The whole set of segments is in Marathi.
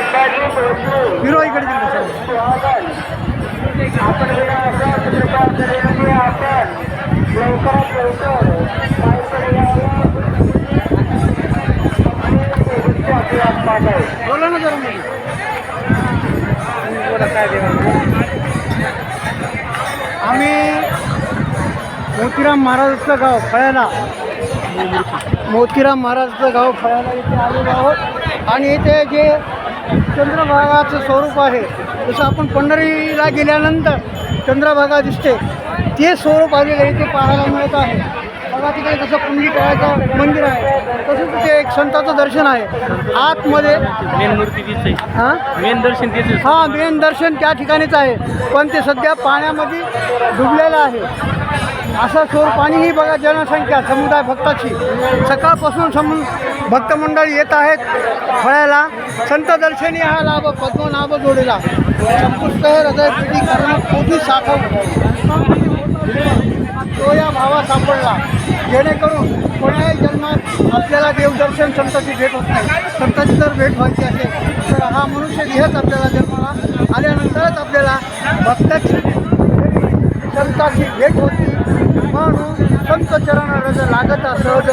हिरो इकडे तिकडे सर बोला ना जरा मध्ये बोला काय आम्ही मोतीराम महाराजाचं गाव फळ्याला मोतीराम महाराजाचं गाव फळ्याला इथे आलेलो आहोत. आणि इथे जे चंद्रभागाचं स्वरूप आहे. जसं आपण पंढरीला गेल्यानंतर चंद्रभागा दिसते ते स्वरूप आलेलं इथे पाहायला मिळत आहे. बघा तिकडे कसं पुंडलिकाचं मंदिर आहे. तसंच तिथे एक संताचं दर्शन आहे. आतमध्ये मेन मूर्ती तीच आहे. हां? मेन दर्शन तेच आहे. हा मेन दर्शन त्या ठिकाणीच आहे. पण ते सध्या पाण्यामध्ये डुबलेलं आहे. असं चोर पाणीही बघा जनसंख्या समुदाय भक्ताची. सकाळपासून समु भक्त येत आहेत फळ्याला. संत दर्शनी हा लाभ पद्मनाभ जोडीला. संपुष्ट हृदय पिढी कारण कोणी साठव तो या भावा सापडला जेणेकरून कोणाही जन्मात आपल्याला देवदर्शन संताची भेट होत नाही. संताची जर भेट व्हायची असेल तर हा मनुष्य देहच आपल्याला जन्माला आल्यानंतरच आपल्याला भक्ताची संताची भेट होती. म्हणून संत चरण रज लागत सहज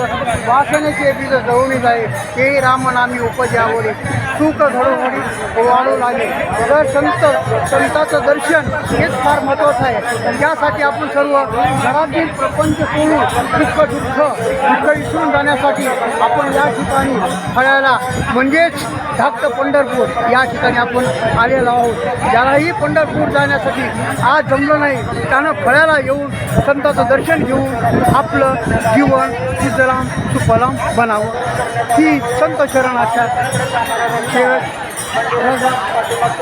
वासनेचे बीज जवळी जाई ते रामनामी उपजावरी सुख घडोघडी वाढू लागले. जर संत संताचं दर्शन हेच फार महत्त्वाचं आहे. त्यासाठी आपण सर्व घरातील प्रपंच सोडून दुःख दुःख दुःख विसरून जाण्यासाठी आपण या ठिकाणी फळायला म्हणजेच धाकट पंढरपूर या ठिकाणी आपण आलेलो आहोत. ज्यालाही पंढरपूर जाण्यासाठी आज जमलं नाही. त्यानं फळ्याला येऊन संताचं दर्शन घेऊन आपलं जीवन सुजलाम सुफलाम बनावं. ही संत चरणाच्या खेळ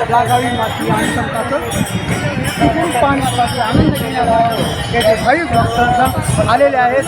लागावी माती आणि संताचं तिथून पाण्यासाठी आनंद घेण्याला याचे भाविक आलेले आहेत.